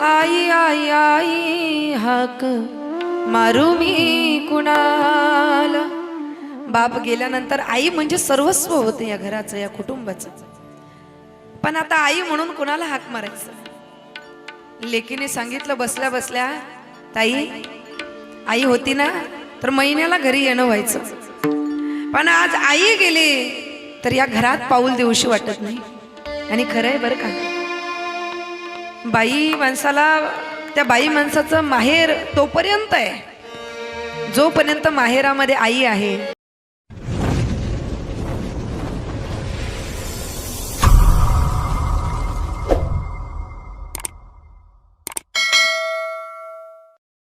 आई आई आई हाक मारू मी कुणाला? बाप गेल्यानंतर आई म्हणजे सर्वस्व होतं या घराचं या कुटुंबाचं. पण आता आई म्हणून कुणाला हाक मारायचं? लेकीने सांगितलं बसल्या बसल्या ताई आई होती ना तर महिन्याला घरी येणं व्हायचं. पण आज आई गेली तर या घरात पाऊल देऊशी वाटत नाही. आणि खरं आहे बरं का? बाई माणसाला त्या बाई माणसाचं माहेर तोपर्यंत आहे. जोपर्यंत माहेरामध्ये आई आहे